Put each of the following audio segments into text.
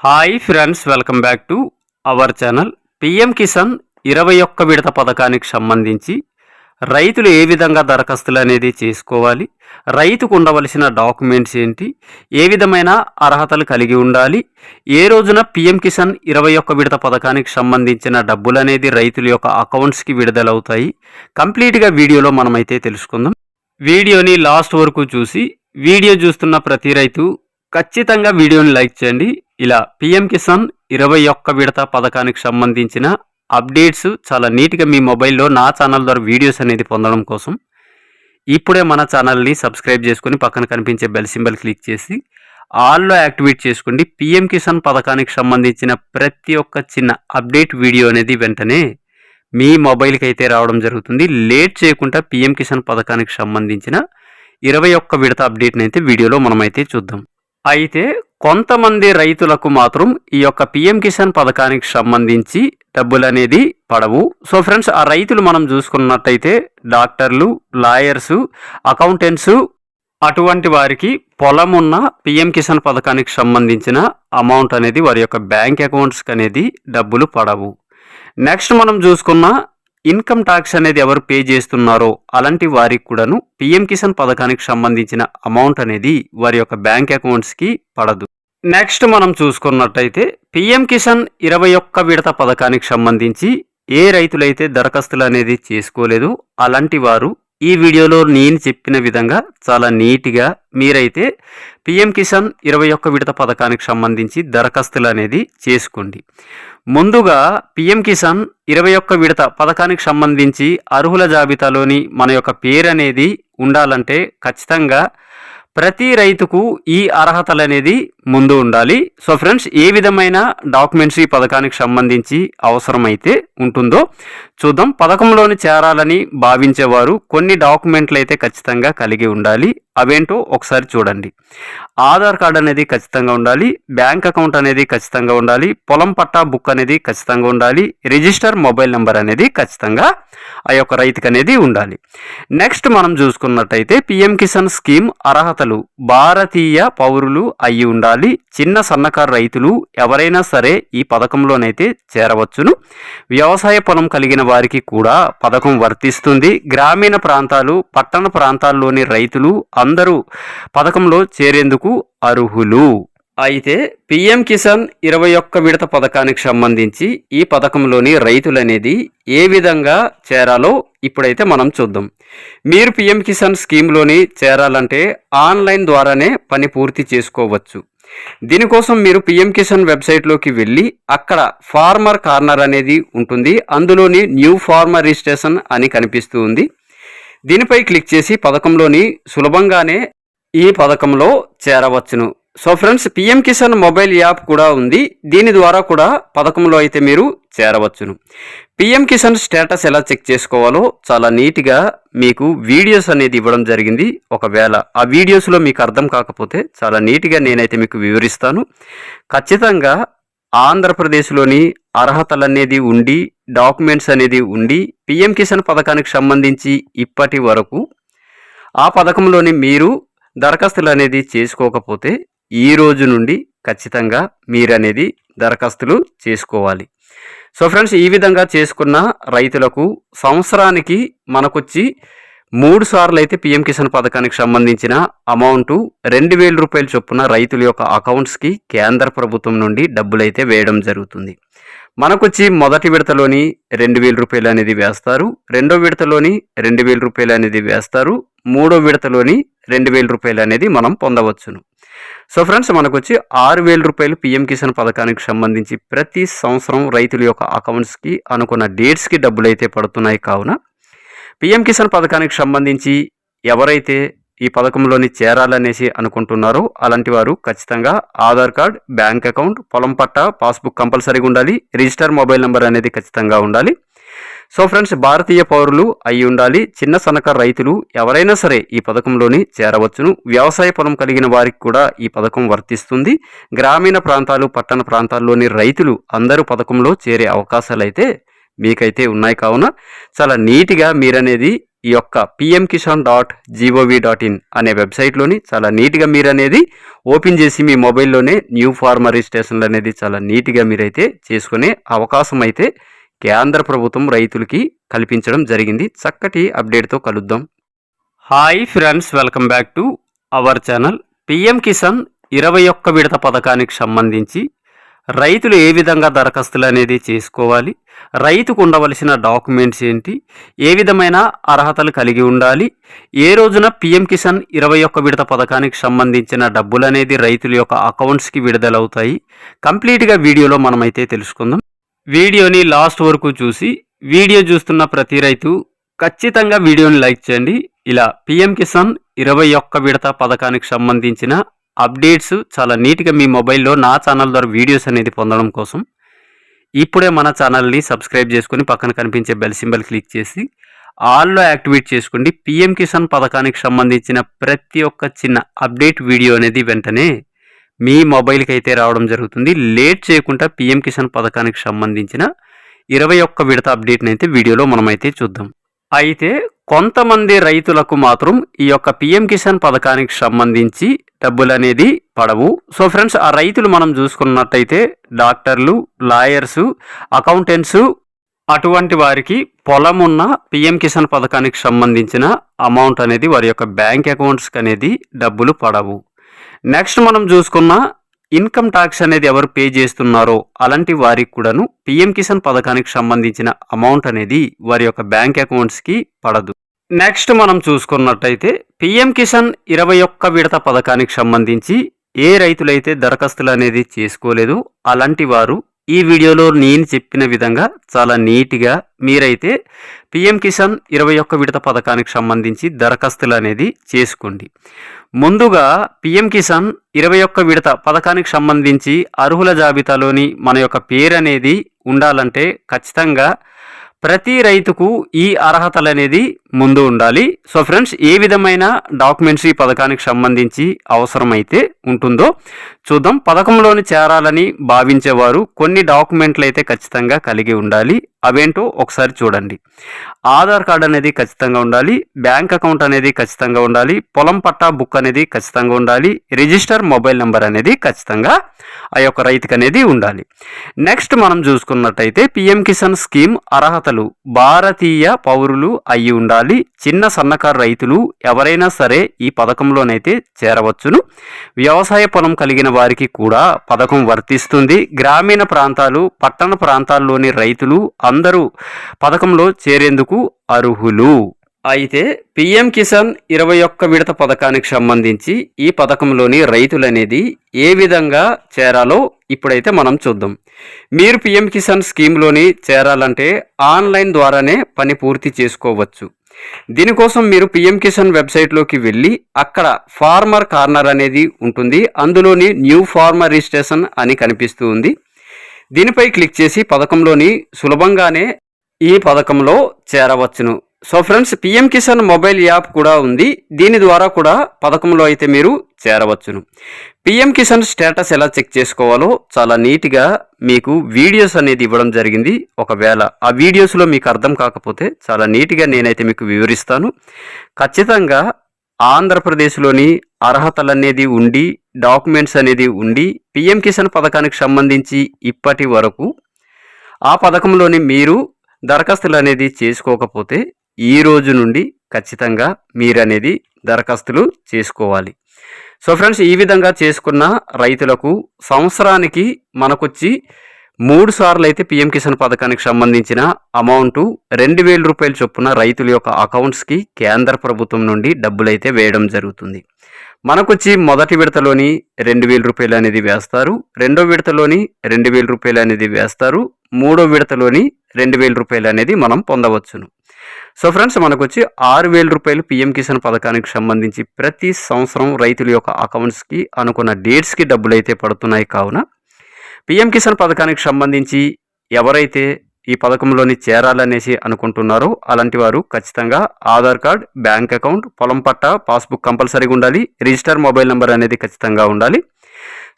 Hi friends welcome back to our channel. PM Kisan ఇరవై ఒక్క విడత పథకానికి సంబంధించి రైతులు ఏ విధంగా దరఖాస్తులు అనేది చేసుకోవాలి రైతుకు ఉండవలసిన డాక్యుమెంట్స్ ఏంటి ఏ విధమైన అర్హతలు కలిగి ఉండాలి ఏ రోజున పిఎం కిసాన్ ఇరవై ఒక్క విడత పథకానికి సంబంధించిన డబ్బులు అనేది రైతుల యొక్క అకౌంట్స్కి విడుదలవుతాయి. కంప్లీట్గా వీడియోలో మనమైతే తెలుసుకుందాం. వీడియోని లాస్ట్ వరకు చూసి వీడియో చూస్తున్న ప్రతి రైతు ఖచ్చితంగా వీడియోని లైక్ చేయండి. ఇలా పిఎం కిసాన్ ఇరవై ఒక్క విడత పథకానికి సంబంధించిన అప్డేట్స్ చాలా నీట్గా మీ మొబైల్లో నా ఛానల్ ద్వారా వీడియోస్ అనేది పొందడం కోసం ఇప్పుడే మన ఛానల్ని సబ్స్క్రైబ్ చేసుకొని పక్కన కనిపించే బెల్ సింబల్ క్లిక్ చేసి ఆల్లో యాక్టివేట్ చేసుకోండి. పిఎం కిసాన్ పథకానికి సంబంధించిన ప్రతి ఒక్క చిన్న అప్డేట్ వీడియో అనేది వెంటనే మీ మొబైల్కి అయితే రావడం జరుగుతుంది. లేట్ చేయకుండా పిఎం కిసాన్ పథకానికి సంబంధించిన ఇరవై ఒక్క విడత అప్డేట్ని అయితే వీడియోలో మనమైతే చూద్దాం. అయితే కొంతమంది రైతులకు మాత్రం ఈ యొక్క పిఎం కిసాన్ పథకానికి సంబంధించి డబ్బులు అనేది పడవు. సో ఫ్రెండ్స్ ఆ రైతులు మనం చూసుకున్నట్టయితే డాక్టర్లు లాయర్సు అకౌంటెంట్స్ అటువంటి వారికి పొలం ఉన్న పిఎం కిసాన్ పథకానికి సంబంధించిన అమౌంట్ అనేది వారి యొక్క బ్యాంక్ అకౌంట్స్కి అనేది డబ్బులు పడవు. నెక్స్ట్ మనం చూసుకున్న ఇన్కమ్ ట్యాక్స్ అనేది ఎవరు పే చేస్తున్నారో అలాంటి వారికి కూడాను పిఎం కిసాన్ పథకానికి సంబంధించిన అమౌంట్ అనేది వారి యొక్క బ్యాంక్ అకౌంట్స్కి పడదు. నెక్స్ట్ మనం చూసుకున్నట్టయితే పిఎం కిసాన్ ఇరవై ఒక్క విడత పథకానికి సంబంధించి ఏ రైతులైతే దరఖాస్తులు అనేది చేసుకోలేదు అలాంటి వారు ఈ వీడియోలో నేను చెప్పిన విధంగా చాలా నీట్గా మీరైతే పిఎం కిసాన్ ఇరవై ఒక్క విడత పథకానికి సంబంధించి దరఖాస్తులు అనేది చేసుకోండి. ముందుగా పిఎం కిసాన్ ఇరవై ఒక్క విడత పథకానికి సంబంధించి అర్హుల జాబితాలోని మన యొక్క పేరు అనేది ఉండాలంటే ఖచ్చితంగా ప్రతి రైతుకు ఈ అర్హతలు అనేది ముందు ఉండాలి. సో ఫ్రెండ్స్ ఏ విధమైన డాక్యుమెంట్స్ ఈ పథకానికి సంబంధించి అవసరమైతే ఉంటుందో చూద్దాం. పథకంలోని చేరాలని భావించేవారు కొన్ని డాక్యుమెంట్లు అయితే ఖచ్చితంగా కలిగి ఉండాలి. అవేంటో ఒకసారి చూడండి. ఆధార్ కార్డ్ అనేది ఖచ్చితంగా ఉండాలి. బ్యాంక్ అకౌంట్ అనేది ఖచ్చితంగా ఉండాలి. పొలం పట్టా బుక్ అనేది ఖచ్చితంగా ఉండాలి. రిజిస్టర్ మొబైల్ నెంబర్ అనేది ఖచ్చితంగా ఆ యొక్క రైతుకు అనేది ఉండాలి. నెక్స్ట్ మనం చూసుకున్నట్టయితే పిఎం కిసాన్ స్కీమ్ అర్హతలు భారతీయ పౌరులు అయి ఉండాలి. చిన్న సన్నకారు రైతులు ఎవరైనా సరే ఈ పథకంలోనైతే చేరవచ్చును. వ్యవసాయ పొలం కలిగిన వారికి కూడా పథకం వర్తిస్తుంది. గ్రామీణ ప్రాంతాలు పట్టణ ప్రాంతాల్లోని రైతులు అందరూ పథకంలో చేరేందుకు అర్హులు. అయితే పిఎం కిసాన్ ఇరవై ఒక్క విడత పథకానికి సంబంధించి ఈ పథకంలోని రైతులనేది ఏ విధంగా చేరాలో ఇప్పుడైతే మనం చూద్దాం. మీరు పిఎం కిసాన్ స్కీమ్లోని చేరాలంటే ఆన్లైన్ ద్వారానే పని పూర్తి చేసుకోవచ్చు. దీనికోసం మీరు పిఎం కిసాన్ వెబ్సైట్లోకి వెళ్ళి అక్కడ ఫార్మర్ కార్నర్ అనేది ఉంటుంది. అందులోని న్యూ ఫార్మర్ రిజిస్ట్రేషన్ అని కనిపిస్తూ ఉంది. దీనిపై క్లిక్ చేసి పథకంలోని సులభంగానే ఈ పథకంలో చేరవచ్చును. So friends PM Kisan mobile app కూడా ఉంది దీని ద్వారా కూడా పథకంలో అయితే మీరు చేరవచ్చును పిఎం కిసాన్ స్టేటస్ ఎలా చెక్ చేసుకోవాలో చాలా నీట్గా మీకు వీడియోస్ అనేది ఇవ్వడం జరిగింది ఒకవేళ ఆ వీడియోస్లో మీకు అర్థం కాకపోతే చాలా నీట్గా నేనైతే మీకు వివరిస్తాను ఖచ్చితంగా ఆంధ్రప్రదేశ్లోని అర్హతలు అనేది ఉండి డాక్యుమెంట్స్ అనేది ఉండి పిఎం కిసాన్ పథకానికి సంబంధించి ఇప్పటి వరకు ఆ పథకంలోని మీరు దరఖాస్తులు అనేది చేసుకోకపోతే ఈ రోజు నుండి ఖచ్చితంగా మీరనేది దరఖాస్తులు చేసుకోవాలి. సో ఫ్రెండ్స్ ఈ విధంగా చేసుకున్న రైతులకు సంవత్సరానికి మనకొచ్చి మూడు సార్లు అయితే పిఎం కిసాన్ పథకానికి సంబంధించిన అమౌంట్ రెండు వేల రూపాయల చొప్పున రైతుల యొక్క అకౌంట్స్కి కేంద్ర ప్రభుత్వం నుండి డబ్బులైతే వేయడం జరుగుతుంది. మనకొచ్చి మొదటి విడతలోని రెండు వేల రూపాయలు అనేది వేస్తారు రెండో విడతలోని రెండు వేల రూపాయలు అనేది వేస్తారు మూడో విడతలోని రెండు వేల రూపాయలు అనేది మనం పొందవచ్చును. సో ఫ్రెండ్స్ మనకు వచ్చి ఆరు వేల రూపాయలు పిఎం కిసాన్ పథకానికి సంబంధించి ప్రతి సంవత్సరం రైతుల యొక్క అకౌంట్స్కి అనుకున్న డేట్స్కి డబ్బులు అయితే పడుతున్నాయి కావున పిఎం కిసాన్ పథకానికి సంబంధించి ఎవరైతే ఈ పథకంలోని చేరాలనేసి అనుకుంటున్నారో అలాంటి వారు ఖచ్చితంగా ఆధార్ కార్డ్ బ్యాంక్ అకౌంట్ పొలం పట్ట పాస్బుక్ కంపల్సరీగా ఉండాలి రిజిస్టర్ మొబైల్ నెంబర్ అనేది ఖచ్చితంగా ఉండాలి. సో ఫ్రెండ్స్ భారతీయ పౌరులు అయి ఉండాలి చిన్న సన్నకారు రైతులు ఎవరైనా సరే ఈ పథకంలోని చేరవచ్చును. వ్యవసాయ పొలం కలిగిన వారికి కూడా ఈ పథకం వర్తిస్తుంది. గ్రామీణ ప్రాంతాలు పట్టణ ప్రాంతాల్లోని రైతులు అందరూ పథకంలో చేరే అవకాశాలు అయితే మీకైతే ఉన్నాయి కావున చాలా నీట్గా మీరనేది ఈ యొక్క PM Kisan dot G O V dot in అనే వెబ్సైట్లోని చాలా నీట్గా మీరు అనేది ఓపెన్ చేసి మీ మొబైల్లోనే న్యూ ఫార్మర్ రిజిస్ట్రేషన్లు అనేది చాలా నీట్గా మీరైతే చేసుకునే అవకాశం అయితే కేంద్ర ప్రభుత్వం రైతులకి కల్పించడం జరిగింది. చక్కటి అప్డేట్తో కలుద్దాం. Hi friends welcome back to our channel. PM Kisan ఇరవై ఒక్క విడత పథకానికి సంబంధించి రైతులు ఏ విధంగా దరఖాస్తులు అనేది చేసుకోవాలి రైతుకు ఉండవలసిన డాక్యుమెంట్స్ ఏంటి ఏ విధమైన అర్హతలు కలిగి ఉండాలి ఏ రోజున పిఎం కిసాన్ ఇరవై ఒక్క విడత పథకానికి సంబంధించిన డబ్బులు అనేది రైతుల యొక్క అకౌంట్స్కి విడుదలవుతాయి. కంప్లీట్గా వీడియోలో మనమైతే తెలుసుకుందాం. వీడియోని లాస్ట్ వరకు చూసి వీడియో చూస్తున్న ప్రతి రైతు ఖచ్చితంగా వీడియోని లైక్ చేయండి. ఇలా పిఎం కిసాన్ ఇరవై ఒక్క విడత పథకానికి సంబంధించిన అప్డేట్స్ చాలా నీట్గా మీ మొబైల్లో నా ఛానల్ ద్వారా వీడియోస్ అనేది పొందడం కోసం ఇప్పుడే మన ఛానల్ని సబ్స్క్రైబ్ చేసుకుని పక్కన కనిపించే బెల్ సింబల్ క్లిక్ చేసి ఆల్లో యాక్టివేట్ చేసుకోండి. పిఎం కిసాన్ పథకానికి సంబంధించిన ప్రతి ఒక్క చిన్న అప్డేట్ వీడియో అనేది వెంటనే మీ మొబైల్కి అయితే రావడం జరుగుతుంది. లేట్ చేయకుండా పిఎం కిసాన్ పథకానికి సంబంధించిన ఇరవై ఒక్క విడత అప్డేట్ని అయితే వీడియోలో మనమైతే చూద్దాం. అయితే కొంతమంది రైతులకు మాత్రం ఈ యొక్క పిఎం కిసాన్ పథకానికి సంబంధించి డబ్బులు అనేది పడవు. సో ఫ్రెండ్స్ ఆ రైతులు మనం చూసుకున్నట్టయితే డాక్టర్లు లాయర్సు అకౌంటెంట్స్ అటువంటి వారికి పొలం ఉన్న పిఎం కిసాన్ పథకానికి సంబంధించిన అమౌంట్ అనేది వారి యొక్క బ్యాంక్ అకౌంట్స్కి అనేది డబ్బులు పడవు. నెక్స్ట్ మనం చూసుకున్న ఇన్కమ్ ట్యాక్స్ అనేది ఎవరు పే చేస్తున్నారో అలాంటి వారికి కూడాను పిఎం కిసాన్ పథకానికి సంబంధించిన అమౌంట్ అనేది వారి యొక్క బ్యాంక్ అకౌంట్స్కి పడదు. నెక్స్ట్ మనం చూసుకున్నట్టయితే పిఎం కిసాన్ ఇరవై ఒక్క విడత పథకానికి సంబంధించి ఏ రైతులైతే దరఖాస్తులు అనేది చేసుకోలేదు అలాంటి వారు ఈ వీడియోలో నేను చెప్పిన విధంగా చాలా నీట్గా మీరైతే పిఎం కిసాన్ ఇరవై ఒక్క విడత పథకానికి సంబంధించి దరఖాస్తులు అనేది చేసుకోండి. ముందుగా పిఎం కిసాన్ ఇరవై ఒక్క విడత పథకానికి సంబంధించి అర్హుల జాబితాలోని మన యొక్క పేరు అనేది ఉండాలంటే ఖచ్చితంగా ప్రతి రైతుకు ఈ అర్హతలు అనేది ముందు ఉండాలి. సో ఫ్రెండ్స్ ఏ విధమైన డాక్యుమెంట్స్ ఈ పథకానికి సంబంధించి అవసరమైతే ఉంటుందో చూద్దాం. పథకంలోని చేరాలని భావించేవారు కొన్ని డాక్యుమెంట్లు అయితే ఖచ్చితంగా కలిగి ఉండాలి. అవేంటో ఒకసారి చూడండి. ఆధార్ కార్డ్ అనేది ఖచ్చితంగా ఉండాలి. బ్యాంక్ అకౌంట్ అనేది ఖచ్చితంగా ఉండాలి. పొలం పట్టా బుక్ అనేది ఖచ్చితంగా ఉండాలి. రిజిస్టర్ మొబైల్ నెంబర్ అనేది ఖచ్చితంగా ఆ యొక్క రైతుకు అనేది ఉండాలి. నెక్స్ట్ మనం చూసుకున్నట్టయితే పిఎం కిసాన్ స్కీమ్ అర్హతలు భారతీయ పౌరులు అయి ఉండాలి. చిన్న సన్నకారు రైతులు ఎవరైనా సరే ఈ పథకంలోనైతే చేరవచ్చును. వ్యవసాయ పొలం కలిగిన వారికి కూడా పథకం వర్తిస్తుంది. గ్రామీణ ప్రాంతాలు పట్టణ ప్రాంతాల్లోని రైతులు అందరూ పథకంలో చేరేందుకు అర్హులు. అయితే పిఎం కిసాన్ ఇరవై ఒక్క విడత పథకానికి సంబంధించి ఈ పథకంలోని రైతులనేది ఏ విధంగా చేరాలో ఇప్పుడైతే మనం చూద్దాం. మీరు పిఎం కిసాన్ స్కీమ్లోని చేరాలంటే ఆన్లైన్ ద్వారానే పని పూర్తి చేసుకోవచ్చు. దీనికోసం మీరు పిఎం కిసాన్ వెబ్సైట్లోకి వెళ్ళి అక్కడ ఫార్మర్ కార్నర్ అనేది ఉంటుంది. అందులోని న్యూ ఫార్మర్ రిజిస్ట్రేషన్ అని కనిపిస్తూ ఉంది. దీనిపై క్లిక్ చేసి పథకంలోని సులభంగానే ఈ పథకంలో చేరవచ్చును. So friends PM Kisan mobile app కూడా ఉంది. దీని ద్వారా కూడా పథకంలో అయితే మీరు చేరవచ్చును. పిఎం కిసాన్ స్టేటస్ ఎలా చెక్ చేసుకోవాలో చాలా నీట్గా మీకు వీడియోస్ అనేది ఇవ్వడం జరిగింది. ఒకవేళ ఆ వీడియోస్లో మీకు అర్థం కాకపోతే చాలా నీట్గా నేనైతే మీకు వివరిస్తాను. ఖచ్చితంగా ఆంధ్రప్రదేశ్లోని అర్హతలు అనేది ఉండి డాక్యుమెంట్స్ అనేది ఉండి పిఎం కిసాన్ పథకానికి సంబంధించి ఇప్పటి వరకు ఆ పథకంలోని మీరు దరఖాస్తులు అనేది చేసుకోకపోతే ఈ రోజు నుండి ఖచ్చితంగా మీరు అనేది దరఖాస్తులు చేసుకోవాలి. సో ఫ్రెండ్స్ ఈ విధంగా చేసుకున్న రైతులకు సంవత్సరానికి మనకొచ్చి మూడు సార్లు అయితే పిఎం కిసాన్ పథకానికి సంబంధించిన అమౌంట్ రెండు వేల రూపాయల చొప్పున రైతుల యొక్క అకౌంట్స్కి కేంద్ర ప్రభుత్వం నుండి డబ్బులు అయితే వేయడం జరుగుతుంది. మనకొచ్చి మొదటి విడతలోని రెండు వేల రూపాయలు అనేది వేస్తారు రెండో విడతలోని రెండు వేల రూపాయలు అనేది వేస్తారు మూడో విడతలోని రెండు వేల రూపాయలు అనేది మనం పొందవచ్చును. సో ఫ్రెండ్స్ మనకు వచ్చి ఆరు వేల రూపాయలు పిఎం కిసాన్ పథకానికి సంబంధించి ప్రతి సంవత్సరం రైతుల యొక్క అకౌంట్స్కి అనుకున్న డేట్స్కి డబ్బులు అయితే పడుతున్నాయి కావున పిఎం కిసాన్ పథకానికి సంబంధించి ఎవరైతే ఈ పథకంలోని చేరాలనేసి అనుకుంటున్నారో అలాంటి వారు ఖచ్చితంగా ఆధార్ కార్డ్ బ్యాంక్ అకౌంట్ పొలం పట్ట పాస్బుక్ కంపల్సరీగా ఉండాలి రిజిస్టర్ మొబైల్ నెంబర్ అనేది ఖచ్చితంగా ఉండాలి.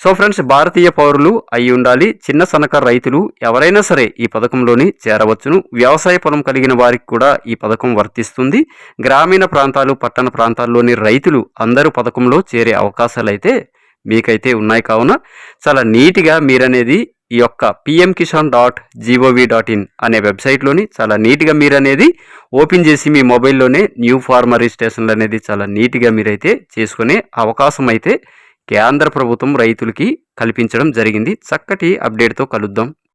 సో ఫ్రెండ్స్ భారతీయ పౌరులు అయి ఉండాలి. చిన్న సన్నకారు రైతులు ఎవరైనా సరే ఈ పథకంలోని చేరవచ్చును. వ్యవసాయ పొలం కలిగిన వారికి కూడా ఈ పథకం వర్తిస్తుంది. గ్రామీణ ప్రాంతాలు పట్టణ ప్రాంతాల్లోని రైతులు అందరూ పథకంలో చేరే అవకాశాలు అయితే మీకైతే ఉన్నాయి కావున చాలా నీట్గా మీరనేది ఈ యొక్క PM Kisan dot G O V dot in అనే వెబ్సైట్లోని చాలా నీట్గా మీరు అనేది ఓపెన్ చేసి మీ మొబైల్లోనే న్యూ ఫార్మర్ రిజిస్ట్రేషన్లు అనేది చాలా నీట్గా మీరైతే చేసుకునే అవకాశం అయితే కేంద్ర ప్రభుత్వం రైతులకి కల్పించడం జరిగింది. చక్కటి అప్డేట్తో కలుద్దాం.